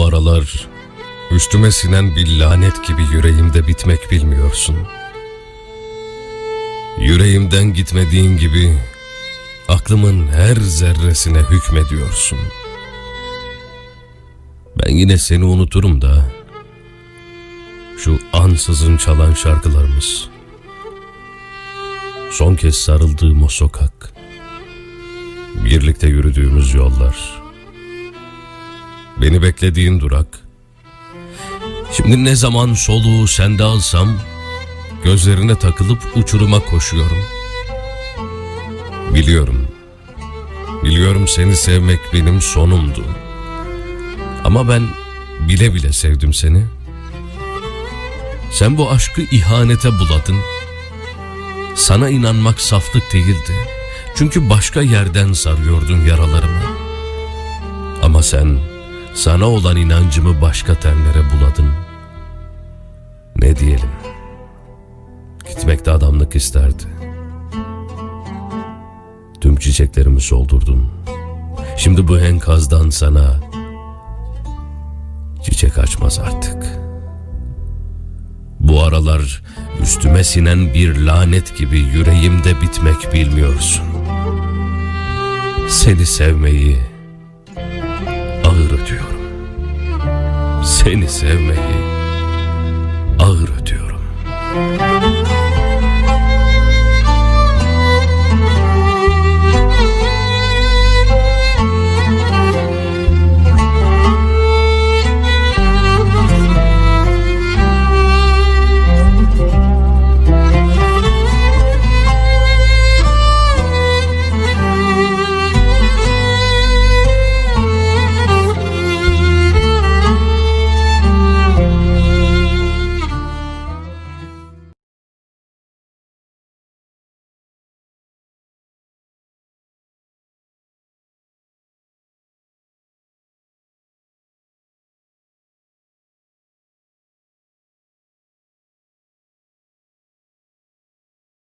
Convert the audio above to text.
Bu aralar üstüme sinen bir lanet gibi yüreğimde bitmek bilmiyorsun. Yüreğimden gitmediğin gibi aklımın her zerresine hükmediyorsun. Ben yine seni unuturum da şu ansızın çalan şarkılarımız. Son kez sarıldığım o sokak. Birlikte yürüdüğümüz yollar. Beni beklediğin durak. Şimdi ne zaman soluğu sende alsam gözlerine takılıp uçuruma koşuyorum. Biliyorum. Biliyorum seni sevmek benim sonumdu. Ama ben bile bile sevdim seni. Sen bu aşkı ihanete buladın. Sana inanmak saflık değildi. Çünkü başka yerden sarıyordun yaralarımı. Ama sen sana olan inancımı başka tenlere buladın. Ne diyelim? Gitmekte adamlık isterdi. Tüm çiçeklerimi soldurdun. Şimdi bu enkazdan sana çiçek açmaz artık. Bu aralar üstüme sinen bir lanet gibi yüreğimde bitmek bilmiyorsun. Seni sevmeyi Seni sevmeyi